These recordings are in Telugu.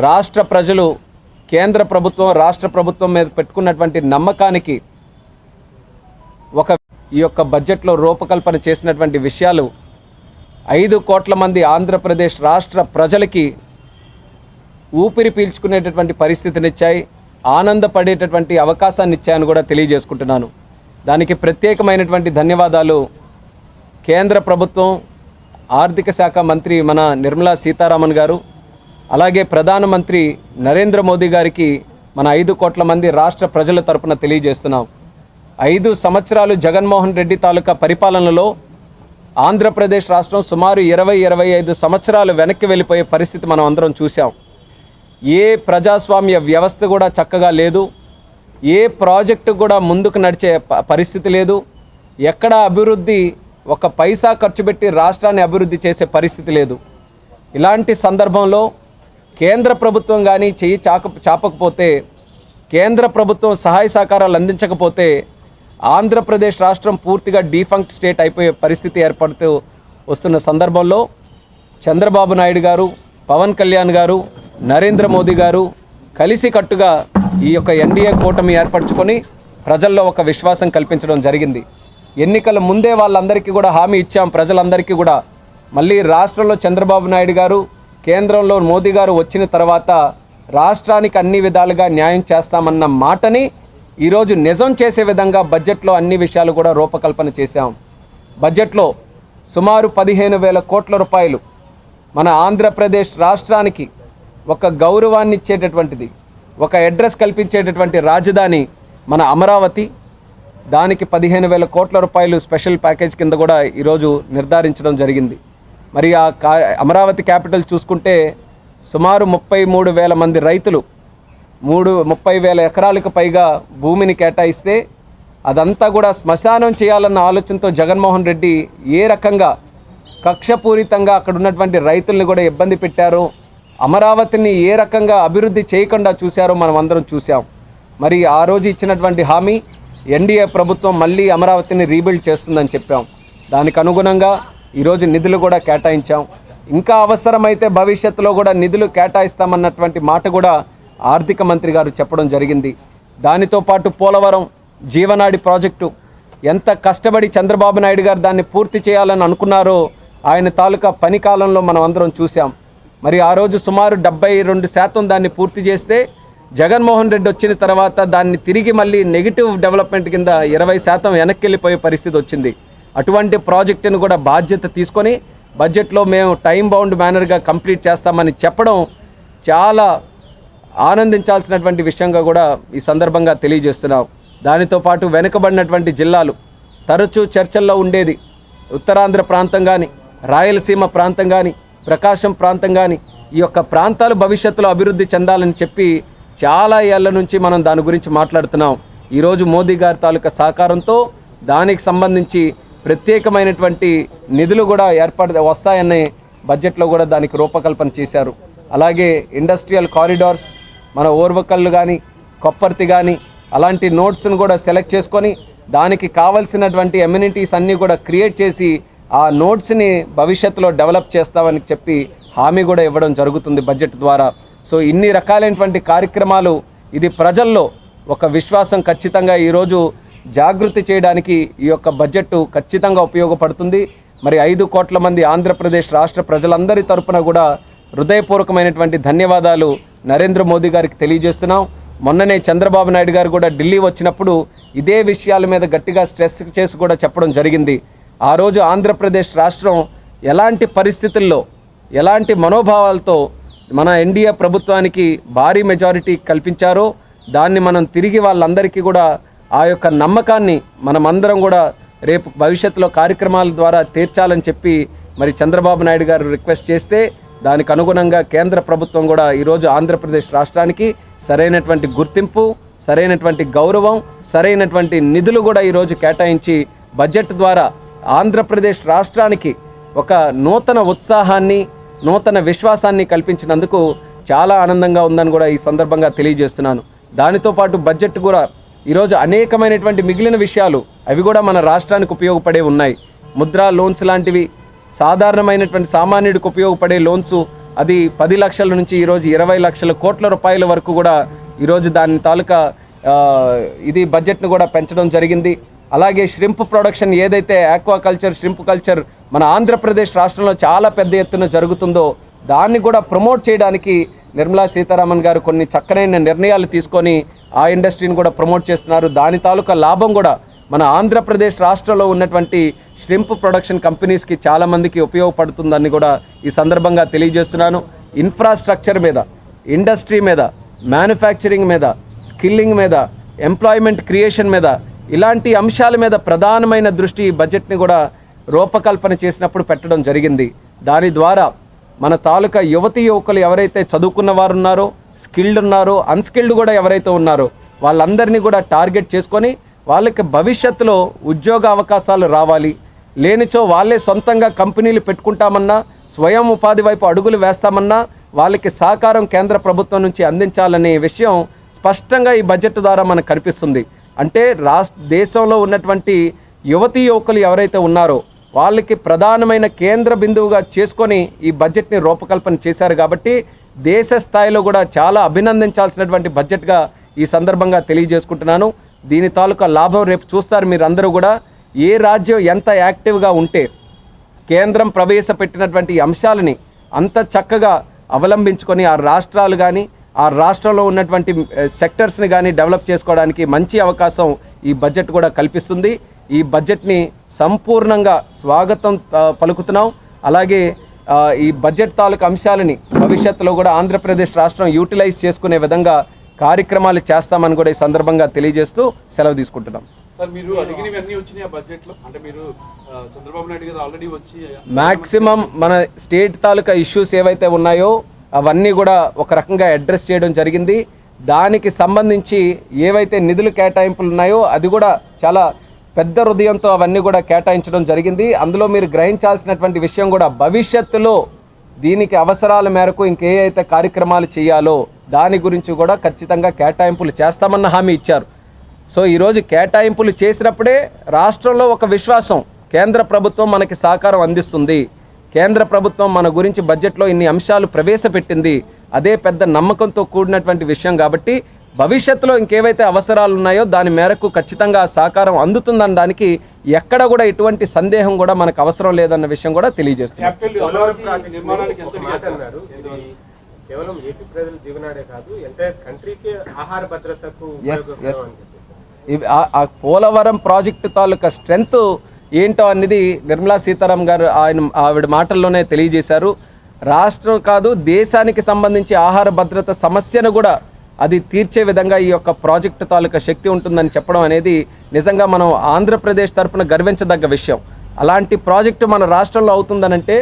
రాష్ట్ర ప్రజలు కేంద్ర ప్రభుత్వం రాష్ట్ర ప్రభుత్వం మీద పెట్టుకున్నటువంటి నమ్మకానికి ఒక ఈ యొక్క బడ్జెట్లో రూపకల్పన చేసినటువంటి విషయాలు ఐదు కోట్ల మంది ఆంధ్రప్రదేశ్ రాష్ట్ర ప్రజలకి ఊపిరి పీల్చుకునేటటువంటి పరిస్థితినిచ్చాయి ఆనందపడేటటువంటి అవకాశాన్ని ఇచ్చాయని కూడా తెలియజేసుకుంటున్నాను. దానికి ప్రత్యేకమైనటువంటి ధన్యవాదాలు కేంద్ర ప్రభుత్వం ఆర్థిక శాఖ మంత్రి మన నిర్మలా సీతారామన్ గారు. అలాగే ప్రధానమంత్రి నరేంద్ర మోదీ గారికి మన ఐదు కోట్ల మంది రాష్ట్ర ప్రజల తరపున తెలియజేస్తున్నాం. ఐదు సంవత్సరాలు జగన్మోహన్ రెడ్డి తాలూకా పరిపాలనలో ఆంధ్రప్రదేశ్ రాష్ట్రం సుమారు ఇరవై ఇరవై ఐదు సంవత్సరాలు వెనక్కి వెళ్ళిపోయే పరిస్థితి మనం అందరం చూసాం ఏ ప్రజాస్వామ్య వ్యవస్థ కూడా చక్కగా లేదు. ఏ ప్రాజెక్టు కూడా ముందుకు నడిచే ప- పరిస్థితి లేదు. ఎక్కడ అభివృద్ధి ఒక పైసా ఖర్చు పెట్టి రాష్ట్రాన్ని అభివృద్ధి చేసే పరిస్థితి లేదు. ఇలాంటి సందర్భంలో కేంద్ర ప్రభుత్వం కానీ చెయ్యి చాక చాపకపోతే కేంద్ర ప్రభుత్వం సహాయ సహకారాలు అందించకపోతే ఆంధ్రప్రదేశ్ రాష్ట్రం పూర్తిగా డీఫంక్ట్ స్టేట్ అయిపోయే పరిస్థితి ఏర్పడుతూ వస్తున్న సందర్భంలో చంద్రబాబు నాయుడు గారు పవన్ కళ్యాణ్ గారు నరేంద్ర మోదీ గారు కలిసికట్టుగా ఈ యొక్క ఎన్డీఏ కూటమి ఏర్పరచుకొని ప్రజల్లో ఒక విశ్వాసం కల్పించడం జరిగింది. ఎన్నికల ముందే వాళ్ళందరికీ కూడా హామీ ఇచ్చాం. ప్రజలందరికీ కూడా. మళ్ళీ రాష్ట్రంలో చంద్రబాబు నాయుడు గారు కేంద్రంలో మోదీ గారు వచ్చిన తర్వాత రాష్ట్రానికి అన్ని విధాలుగా న్యాయం చేస్తామన్న మాటని ఈరోజు నిజం చేసే విధంగా బడ్జెట్లో అన్ని విషయాలు కూడా రూపకల్పన చేశాం. బడ్జెట్లో సుమారు పదిహేను వేల కోట్ల రూపాయలు మన ఆంధ్రప్రదేశ్ రాష్ట్రానికి ఒక గౌరవాన్ని ఇచ్చేటటువంటిది ఒక అడ్రస్ కల్పించేటటువంటి రాజధాని మన అమరావతి. దానికి పదిహేను వేల కోట్ల రూపాయలు స్పెషల్ ప్యాకేజ్ కింద కూడా ఈరోజు నిర్ధారించడం జరిగింది. మరి ఆ కా అమరావతి క్యాపిటల్ చూసుకుంటే సుమారు ముప్పై మూడు వేల మంది రైతులు మూడు ముప్పై వేల ఎకరాలకు పైగా భూమిని కేటాయిస్తే అదంతా కూడా శ్మశానం చేయాలన్న ఆలోచనతో జగన్మోహన్ రెడ్డి ఏ రకంగా కక్షపూరితంగా అక్కడ ఉన్నటువంటి రైతుల్ని కూడా ఇబ్బంది పెట్టారో అమరావతిని ఏ రకంగా అభివృద్ధి చేయకుండా చూశారో మనం అందరం చూసాం మరి ఆ రోజు ఇచ్చినటువంటి హామీ ఎన్డీఏ ప్రభుత్వం మళ్ళీ అమరావతిని రీబిల్డ్ చేస్తుందని చెప్పాం. దానికి అనుగుణంగా ఈరోజు నిధులు కూడా కేటాయించాం. ఇంకా అవసరమైతే భవిష్యత్తులో కూడా నిధులు కేటాయిస్తామన్నటువంటి మాట కూడా ఆర్థిక మంత్రి గారు చెప్పడం జరిగింది. దానితో పాటు పోలవరం జీవనాడి ప్రాజెక్టు ఎంత కష్టపడి చంద్రబాబు నాయుడు గారు దాన్ని పూర్తి చేయాలని అనుకున్నారో ఆయన తాలూకా పని కాలంలో మనం అందరం చూసాం మరి ఆ రోజు సుమారు డెబ్బై రెండు శాతం దాన్ని పూర్తి చేస్తే జగన్మోహన్ రెడ్డి వచ్చిన తర్వాత దాన్ని తిరిగి మళ్ళీ నెగిటివ్ డెవలప్మెంట్ కింద ఇరవై శాతం వెనక్కి వెళ్ళిపోయే పరిస్థితి వచ్చింది. అటువంటి ప్రాజెక్టును కూడా బాధ్యత తీసుకొని బడ్జెట్లో మేము టైం బౌండ్ మేనర్గా కంప్లీట్ చేస్తామని చెప్పడం చాలా ఆనందించాల్సినటువంటి విషయంగా కూడా ఈ సందర్భంగా తెలియజేస్తున్నాం. దానితో పాటు వెనుకబడినటువంటి జిల్లాలు తరచూ చర్చల్లో ఉండేది ఉత్తరాంధ్ర ప్రాంతం కానీ రాయలసీమ ప్రాంతం కానీ ప్రకాశం ప్రాంతం కానీ ఈ యొక్క ప్రాంతాలు భవిష్యత్తులో అభివృద్ధి చెందాలని చెప్పి చాలా ఏళ్ళ నుంచి మనం దాని గురించి మాట్లాడుతున్నాం. ఈరోజు మోదీ గారి తాలూకా సహకారంతో దానికి సంబంధించి ప్రత్యేకమైనటువంటి నిధులు కూడా ఏర్పడ వస్తాయని బడ్జెట్లో కూడా దానికి రూపకల్పన చేశారు. అలాగే ఇండస్ట్రియల్ కారిడార్స్ మన ఓర్వకల్లు కానీ కొప్పర్తి కానీ అలాంటి నోట్స్ను కూడా సెలెక్ట్ చేసుకొని దానికి కావలసినటువంటి ఎమ్యూనిటీస్ అన్నీ కూడా క్రియేట్ చేసి ఆ నోట్స్ని భవిష్యత్తులో డెవలప్ చేస్తామని చెప్పి హామీ కూడా ఇవ్వడం జరుగుతుంది బడ్జెట్ ద్వారా. సో ఇన్ని రకాలైనటువంటి కార్యక్రమాలు ఇది ప్రజల్లో ఒక విశ్వాసం ఖచ్చితంగా ఈరోజు జాగృతి చేయడానికి ఈ యొక్క బడ్జెట్ ఖచ్చితంగా ఉపయోగపడుతుంది. మరి ఐదు కోట్ల మంది ఆంధ్రప్రదేశ్ రాష్ట్ర ప్రజలందరి తరపున కూడా హృదయపూర్వకమైనటువంటి ధన్యవాదాలు నరేంద్ర మోదీ గారికి తెలియజేస్తున్నాం. మొన్ననే చంద్రబాబు నాయుడు గారు కూడా ఢిల్లీ వచ్చినప్పుడు ఇదే విషయాల మీద గట్టిగా స్ట్రెస్ చేసి కూడా చెప్పడం జరిగింది. ఆ రోజు ఆంధ్రప్రదేశ్ రాష్ట్రం ఎలాంటి పరిస్థితుల్లో ఎలాంటి మనోభావాలతో మన ఎన్డీఏ ప్రభుత్వానికి భారీ మెజారిటీ కల్పించారో దాన్ని మనం తిరిగి వాళ్ళందరికీ కూడా ఆ యొక్క నమ్మకాన్ని మనమందరం కూడా రేపు భవిష్యత్తులో కార్యక్రమాల ద్వారా తీర్చాలని చెప్పి మరి చంద్రబాబు నాయుడు గారు రిక్వెస్ట్ చేస్తే దానికి అనుగుణంగా కేంద్ర ప్రభుత్వం కూడా ఈరోజు ఆంధ్రప్రదేశ్ రాష్ట్రానికి సరైనటువంటి గుర్తింపు సరైనటువంటి గౌరవం సరైనటువంటి నిధులు కూడా ఈరోజు కేటాయించి బడ్జెట్ ద్వారా ఆంధ్రప్రదేశ్ రాష్ట్రానికి ఒక నూతన ఉత్సాహాన్ని నూతన విశ్వాసాన్ని కల్పించినందుకు చాలా ఆనందంగా ఉందని కూడా ఈ సందర్భంగా తెలియజేస్తున్నాను. దానితో పాటు బడ్జెట్ కూడా ఈరోజు అనేకమైనటువంటి మిగిలిన విషయాలు అవి కూడా మన రాష్ట్రానికి ఉపయోగపడే ఉన్నాయి. ముద్రా లోన్స్ లాంటివి సాధారణమైనటువంటి సామాన్యుడికి ఉపయోగపడే లోన్స్ అది పది లక్షల నుంచి ఈరోజు ఇరవై లక్షల కోట్ల రూపాయల వరకు కూడా ఈరోజు దాని తాలూకా ఇది బడ్జెట్ను కూడా పెంచడం జరిగింది. అలాగే ష్రింప్ ప్రొడక్షన్ ఏదైతే ఆక్వాకల్చర్ ష్రింప్ కల్చర్ మన ఆంధ్రప్రదేశ్ రాష్ట్రంలో చాలా పెద్ద ఎత్తున జరుగుతుందో దాన్ని కూడా ప్రమోట్ చేయడానికి నిర్మలా సీతారామన్ గారు కొన్ని చక్కనైన నిర్ణయాలు తీసుకొని ఆ ఇండస్ట్రీని కూడా ప్రమోట్ చేస్తున్నారు. దాని తాలూకా లాభం కూడా మన ఆంధ్రప్రదేశ్ రాష్ట్రంలో ఉన్నటువంటి ష్రింప్ ప్రొడక్షన్ కంపెనీస్కి చాలామందికి ఉపయోగపడుతుందని కూడా ఈ సందర్భంగా తెలియజేస్తున్నాను. ఇన్ఫ్రాస్ట్రక్చర్ మీద ఇండస్ట్రీ మీద మ్యానుఫ్యాక్చరింగ్ మీద స్కిల్లింగ్ మీద ఎంప్లాయ్మెంట్ క్రియేషన్ మీద ఇలాంటి అంశాల మీద ప్రధానమైన దృష్టి బడ్జెట్ని కూడా రూపకల్పన చేసినప్పుడు పెట్టడం జరిగింది. దాని ద్వారా మన తాలూకా యువతి యువకులు ఎవరైతే చదువుకున్న వారు ఉన్నారో స్కిల్డ్ ఉన్నారో అన్స్కిల్డ్ కూడా ఎవరైతే ఉన్నారో వాళ్ళందరినీ కూడా టార్గెట్ చేసుకొని వాళ్ళకి భవిష్యత్తులో ఉద్యోగ అవకాశాలు రావాలి. లేనిచో వాళ్ళే సొంతంగా కంపెనీలు పెట్టుకుంటామన్నా స్వయం ఉపాధి వైపు అడుగులు వేస్తామన్నా వాళ్ళకి సహకారం కేంద్ర ప్రభుత్వం నుంచి అందించాలనే విషయం స్పష్టంగా ఈ బడ్జెట్ ద్వారా మనకు కనిపిస్తుంది. అంటే రాష్ట్ర దేశంలో ఉన్నటువంటి యువతీ యువకులు ఎవరైతే ఉన్నారో వాళ్ళకి ప్రధానమైన కేంద్ర బిందువుగా చేసుకొని ఈ బడ్జెట్ని రూపకల్పన చేశారు కాబట్టి దేశ స్థాయిలో కూడా చాలా అభినందించాల్సినటువంటి బడ్జెట్గా ఈ సందర్భంగా తెలియజేసుకుంటున్నాను. దీని తాలూకా లాభం రేపు చూస్తారు మీరు అందరూ కూడా. ఏ రాజ్యం ఎంత యాక్టివ్గా ఉంటే కేంద్రం ప్రవేశపెట్టినటువంటి అంశాలని అంత చక్కగా అవలంబించుకొని ఆ రాష్ట్రాలు కానీ ఆ రాష్ట్రంలో ఉన్నటువంటి సెక్టర్స్ని కానీ డెవలప్ చేసుకోవడానికి మంచి అవకాశం ఈ బడ్జెట్ కూడా కల్పిస్తుంది. ఈ బడ్జెట్ని సంపూర్ణంగా స్వాగతం పలుకుతున్నాం. అలాగే ఈ బడ్జెట్ తాలూకు అంశాలని భవిష్యత్తులో కూడా ఆంధ్రప్రదేశ్ రాష్ట్రం యూటిలైజ్ చేసుకునే విధంగా కార్యక్రమాలు చేస్తామని కూడా ఈ సందర్భంగా తెలియజేస్తూ సెలవు తీసుకుంటున్నాం. మ్యాక్సిమం మన స్టేట్ తాలూకా ఇష్యూస్ ఏవైతే ఉన్నాయో అవన్నీ కూడా ఒక రకంగా అడ్రస్ చేయడం జరిగింది. దానికి సంబంధించి ఏవైతే నిధులు కేటాయింపులు ఉన్నాయో అది కూడా చాలా పెద్ద హృదయంతో అవన్నీ కూడా కేటాయించడం జరిగింది. అందులో మీరు గ్రహించాల్సినటువంటి విషయం కూడా భవిష్యత్తులో దీనికి అవసరాల మేరకు ఇంకే అయితే కార్యక్రమాలు చేయాలో దాని గురించి కూడా ఖచ్చితంగా కేటాయింపులు చేస్తామన్న హామీ ఇచ్చారు. సో ఈరోజు కేటాయింపులు చేసినప్పుడే రాష్ట్రంలో ఒక విశ్వాసం కేంద్ర ప్రభుత్వం మనకి సహకారం అందిస్తుంది. కేంద్ర ప్రభుత్వం మన గురించి బడ్జెట్లో ఇన్ని అంశాలు ప్రవేశపెట్టింది. అదే పెద్ద నమ్మకంతో కూడినటువంటి విషయం కాబట్టి భవిష్యత్తులో ఇంకేవైతే అవసరాలు ఉన్నాయో దాని మేరకు ఖచ్చితంగా సహకారం అందుతుందన్న దానికి ఎక్కడ కూడా ఎటువంటి సందేహం కూడా మనకు అవసరం లేదన్న విషయం కూడా తెలియజేస్తుంది. కేవలం ఏపీ ప్రజల జీవనాడే కాదు ఎంటైర్ కంట్రీకి ఆహార భద్రతకు ఆ పోలవరం ప్రాజెక్టు తాలూకా స్ట్రెంగ్త్ ఏంటో అనేది నిర్మలా సీతారాం గారు ఆయన ఆవిడ మాటల్లోనే తెలియజేశారు. రాష్ట్రం కాదు దేశానికి సంబంధించి ఆహార భద్రత సమస్యను కూడా అది తీర్చే విధంగా ఈ యొక్క ప్రాజెక్టు తాలూకా శక్తి ఉంటుందని చెప్పడం అనేది నిజంగా మనం ఆంధ్రప్రదేశ్ తరపున గర్వించదగ్గ విషయం. అలాంటి ప్రాజెక్టు మన రాష్ట్రంలో అవుతుందనంటే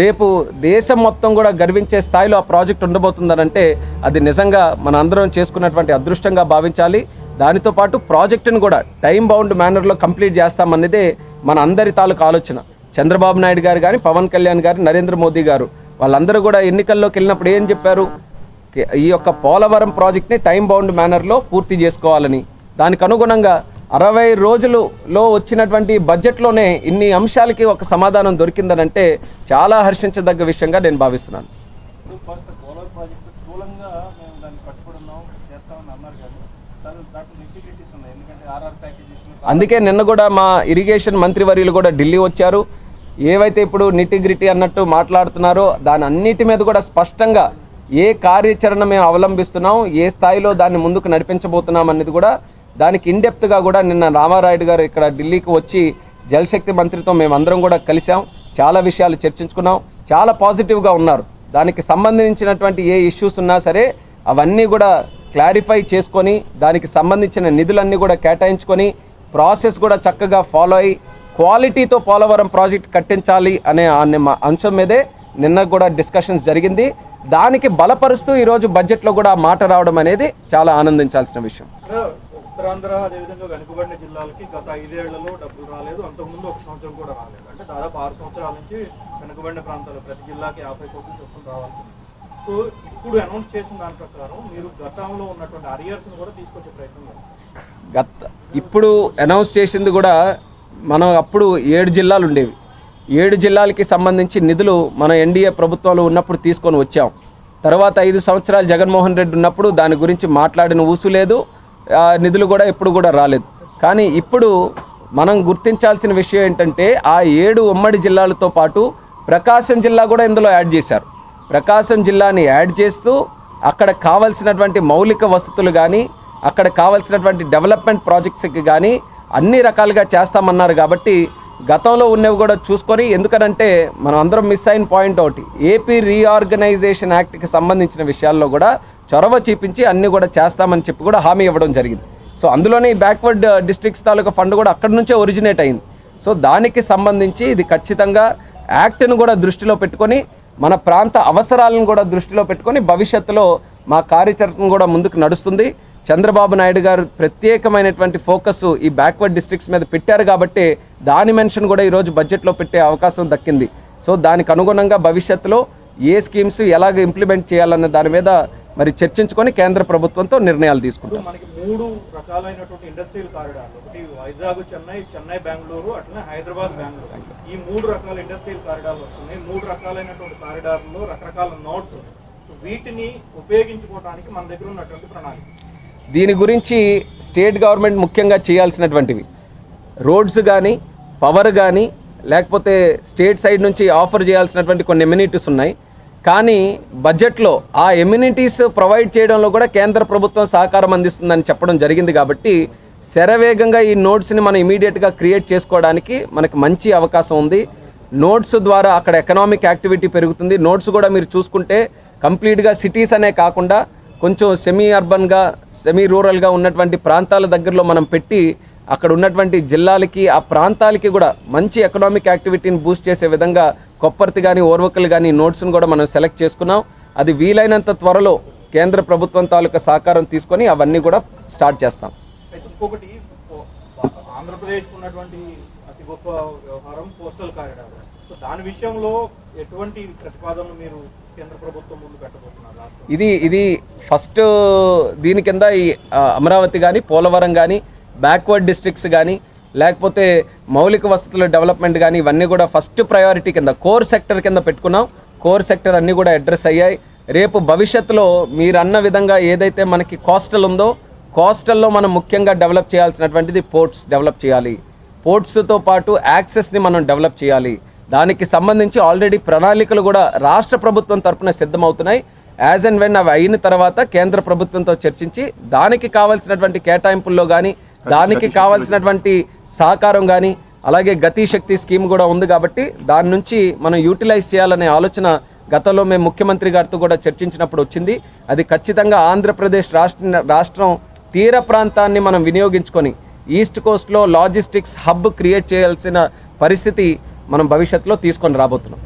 రేపు దేశం మొత్తం కూడా గర్వించే స్థాయిలో ఆ ప్రాజెక్ట్ ఉండబోతుందనంటే అది నిజంగా మన అందరం చేసుకున్నటువంటి అదృష్టంగా భావించాలి. దానితో పాటు ప్రాజెక్టును కూడా టైం బౌండ్ మేనర్లో కంప్లీట్ చేస్తామన్నదే మన అందరి తాలూకు ఆలోచన. చంద్రబాబు నాయుడు గారు కానీ పవన్ కళ్యాణ్ గారు నరేంద్ర మోదీ గారు వాళ్ళందరూ కూడా ఎన్నికల్లోకి వెళ్ళినప్పుడు ఏం చెప్పారు? ఈ యొక్క పోలవరం ప్రాజెక్ట్ని టైం బౌండ్ మేనర్లో పూర్తి చేసుకోవాలని. దానికి అనుగుణంగా అరవై రోజులలో వచ్చినటువంటి బడ్జెట్లోనే ఇన్ని అంశాలకి ఒక సమాధానం దొరికిందనంటే చాలా హర్షించదగ్గ విషయంగా నేను భావిస్తున్నాను. అందుకే నిన్న కూడా మా ఇరిగేషన్ మంత్రివర్యులు కూడా ఢిల్లీ వచ్చారు. ఏవైతే ఇప్పుడు నిటిగ్రిటీ అన్నట్టు మాట్లాడుతున్నారో దాని అన్నిటి మీద కూడా స్పష్టంగా ఏ కార్యాచరణ మేము అవలంబిస్తున్నాం ఏ స్థాయిలో దాన్ని ముందుకు నడిపించబోతున్నాం అనేది కూడా దానికి ఇండెప్త్గా కూడా నిన్న రామారాయుడు గారు ఇక్కడ ఢిల్లీకి వచ్చి జలశక్తి మంత్రితో మేమందరం కూడా కలిసాం చాలా విషయాలు చర్చించుకున్నాం. చాలా పాజిటివ్గా ఉన్నారు. దానికి సంబంధించినటువంటి ఏ ఇష్యూస్ ఉన్నా సరే అవన్నీ కూడా క్లారిఫై చేసుకొని దానికి సంబంధించిన నిధులన్నీ కూడా కేటాయించుకొని ప్రాసెస్ కూడా చక్కగా ఫాలో అయ్యి క్వాలిటీతో పోలవరం ప్రాజెక్ట్ కట్టించాలి అనే ఆ అంశం మీదే నిన్న కూడా డిస్కషన్స్ జరిగింది. దానికి బలపరుస్తూ ఈరోజు బడ్జెట్లో కూడా మాట రావడం అనేది చాలా ఆనందించాల్సిన విషయం. ఉత్తరాంధ్ర అదేవిధంగా వెనుకబడిన జిల్లాలకి గత ఐదేళ్ళలో డబ్బులు రాలేదు. అంతకుముందు ఒక సంవత్సరం కూడా రాలేదు. అంటే దాదాపు ఆరు సంవత్సరాల నుంచి వెనుకబడిన ప్రాంతాలు ప్రతి జిల్లాకి యాభై కోట్లు చొప్పున రావాల్సింది సో ఇప్పుడు అనౌన్స్ చేసిన దాని ప్రకారం మీరు గతంలో ఉన్నటువంటి కూడా తీసుకొచ్చే ప్రయత్నం చేస్తారు. గత ఇప్పుడు అనౌన్స్ చేసింది కూడా మనం అప్పుడు ఏడు జిల్లాలు ఉండేవి. ఏడు జిల్లాలకి సంబంధించి నిధులు మన ఎన్డీఏ ప్రభుత్వంలో ఉన్నప్పుడు తీసుకొని వచ్చాం. తర్వాత ఐదు సంవత్సరాలు జగన్మోహన్ రెడ్డి ఉన్నప్పుడు దాని గురించి మాట్లాడిన ఊసు లేదు ఆ నిధులు కూడా ఎప్పుడు కూడా రాలేదు. కానీ ఇప్పుడు మనం గుర్తించాల్సిన విషయం ఏంటంటే ఆ ఏడు ఉమ్మడి జిల్లాలతో పాటు ప్రకాశం జిల్లా కూడా ఇందులో యాడ్ చేశారు. ప్రకాశం జిల్లాని యాడ్ చేస్తూ అక్కడ కావలసినటువంటి మౌలిక వసతులు కానీ అక్కడ కావలసినటువంటి డెవలప్మెంట్ ప్రాజెక్ట్స్కి కానీ అన్ని రకాలుగా చేస్తామన్నారు కాబట్టి గతంలో ఉన్నవి కూడా చూసుకొని ఎందుకనంటే మనం అందరం మిస్ అయిన పాయింట్ ఒకటి ఏపీ రీఆర్గనైజేషన్ యాక్ట్కి సంబంధించిన విషయాల్లో కూడా చొరవ చూపించి అన్ని కూడా చేస్తామని చెప్పి కూడా హామీ ఇవ్వడం జరిగింది. సో అందులోనే ఈ బ్యాక్వర్డ్ డిస్ట్రిక్ట్స్ తాలూకా ఫండ్ కూడా అక్కడి నుంచే ఒరిజినేట్ అయింది. సో దానికి సంబంధించి ఇది ఖచ్చితంగా యాక్ట్ను కూడా దృష్టిలో పెట్టుకొని మన ప్రాంత అవసరాలను కూడా దృష్టిలో పెట్టుకొని భవిష్యత్తులో మా కార్యాచరణ కూడా ముందుకు నడుస్తుంది. చంద్రబాబు నాయుడు గారు ప్రత్యేకమైనటువంటి ఫోకస్ ఈ బ్యాక్వర్డ్ డిస్ట్రిక్ట్స్ మీద పెట్టారు కాబట్టి దాని మెన్షన్ కూడా ఈరోజు బడ్జెట్లో పెట్టే అవకాశం దక్కింది. సో దానికి అనుగుణంగా భవిష్యత్తులో ఏ స్కీమ్స్ ఎలాగ ఇంప్లిమెంట్ చేయాలన్న దాని మీద మరి చర్చించుకొని కేంద్ర ప్రభుత్వంతో నిర్ణయాలు తీసుకుంటాం. మనకి మూడు రకాలైనటువంటి ఇండస్ట్రియల్ కారిడార్లు. ఒకటి వైజాగ్ చెన్నై చెన్నై బెంగళూరు అట్లనే హైదరాబాద్ బెంగళూరు. ఈ మూడు రకాల ఇండస్ట్రియల్ కారిడార్లు వస్తున్నాయి. మూడు రకాలైనటువంటి కారిడార్లు రకరకాల నోట్స్ వీటిని ఉపయోగించుకోవడానికి మన దగ్గర ఉన్నటువంటి ప్రణాళిక. దీని గురించి స్టేట్ గవర్నమెంట్ ముఖ్యంగా చేయాల్సినటువంటివి. రోడ్స్ కానీ పవర్ కానీ లేకపోతే స్టేట్ సైడ్ నుంచి ఆఫర్ చేయాల్సినటువంటి కొన్ని ఎమ్యూనిటీస్ ఉన్నాయి. కానీ బడ్జెట్లో ఆ ఎమ్యూనిటీస్ ప్రొవైడ్ చేయడంలో కూడా కేంద్ర ప్రభుత్వం సహకారం అందిస్తుందని చెప్పడం జరిగింది కాబట్టి శరవేగంగా ఈ నోట్స్ని మనం ఇమీడియట్గా క్రియేట్ చేసుకోవడానికి మనకి మంచి అవకాశం ఉంది. నోట్స్ ద్వారా అక్కడ ఎకనామిక్ యాక్టివిటీ పెరుగుతుంది. నోట్స్ కూడా మీరు చూసుకుంటే కంప్లీట్గా సిటీస్ అనే కాకుండా కొంచెం సెమీ అర్బన్గా సెమీ రూరల్గా ఉన్నటువంటి ప్రాంతాల దగ్గరలో మనం పెట్టి అక్కడ ఉన్నటువంటి జిల్లాలకి ఆ ప్రాంతాలకి కూడా మంచి ఎకనామిక్ యాక్టివిటీని బూస్ట్ చేసే విధంగా కొప్పర్తి కానీ ఓర్వకలు కానీ నోట్స్ను కూడా మనం సెలెక్ట్ చేసుకున్నాం. అది వీలైనంత త్వరలో కేంద్ర ప్రభుత్వం తాలూకా సహకారం తీసుకొని అవన్నీ కూడా స్టార్ట్ చేస్తాం. ఇంకొకటి ఆంధ్రప్రదేశ్ ఉన్నటువంటి అతి గొప్ప వ్యవహారం పోస్టల్ కారిడార్ సో దాని విషయంలో ఎటువంటి ప్రతిపాదనలు మీరు ఇది ఇది ఫస్ట్ దీని కింద ఈ అమరావతి కానీ పోలవరం కానీ బ్యాక్వర్డ్ డిస్ట్రిక్ట్స్ కానీ లేకపోతే మౌలిక వసతుల డెవలప్మెంట్ కానీ ఇవన్నీ కూడా ఫస్ట్ ప్రయారిటీ కింద కోర్ సెక్టర్ కింద పెట్టుకున్నాం. కోర్ సెక్టర్ అన్నీ కూడా అడ్రస్ అయ్యాయి. రేపు భవిష్యత్తులో మీరు అన్న విధంగా ఏదైతే మనకి కోస్టల్ ఉందో కోస్టల్లో మనం ముఖ్యంగా డెవలప్ చేయాల్సినటువంటిది పోర్ట్స్ డెవలప్ చేయాలి. పోర్ట్స్తో పాటు యాక్సెస్ని మనం డెవలప్ చేయాలి. దానికి సంబంధించి ఆల్రెడీ ప్రణాళికలు కూడా రాష్ట్ర ప్రభుత్వం తరపున సిద్ధమవుతున్నాయి. యాజ్ అండ్ వెన్ అవి అయిన తర్వాత కేంద్ర ప్రభుత్వంతో చర్చించి దానికి కావాల్సినటువంటి కేటాయింపుల్లో కానీ దానికి కావాల్సినటువంటి సహకారం కానీ అలాగే గతి శక్తి స్కీమ్ కూడా ఉంది కాబట్టి దాని నుంచి మనం యూటిలైజ్ చేయాలనే ఆలోచన గతంలో మేము ముఖ్యమంత్రి గారితో కూడా చర్చించినప్పుడు వచ్చింది. అది ఖచ్చితంగా ఆంధ్రప్రదేశ్ రాష్ట్ర రాష్ట్రం తీర ప్రాంతాన్ని మనం వినియోగించుకొని ఈస్ట్ కోస్ట్లో లాజిస్టిక్స్ హబ్ క్రియేట్ చేయాల్సిన పరిస్థితి మనం భవిష్యత్తులో తీసుకొని రాబోతున్నాం.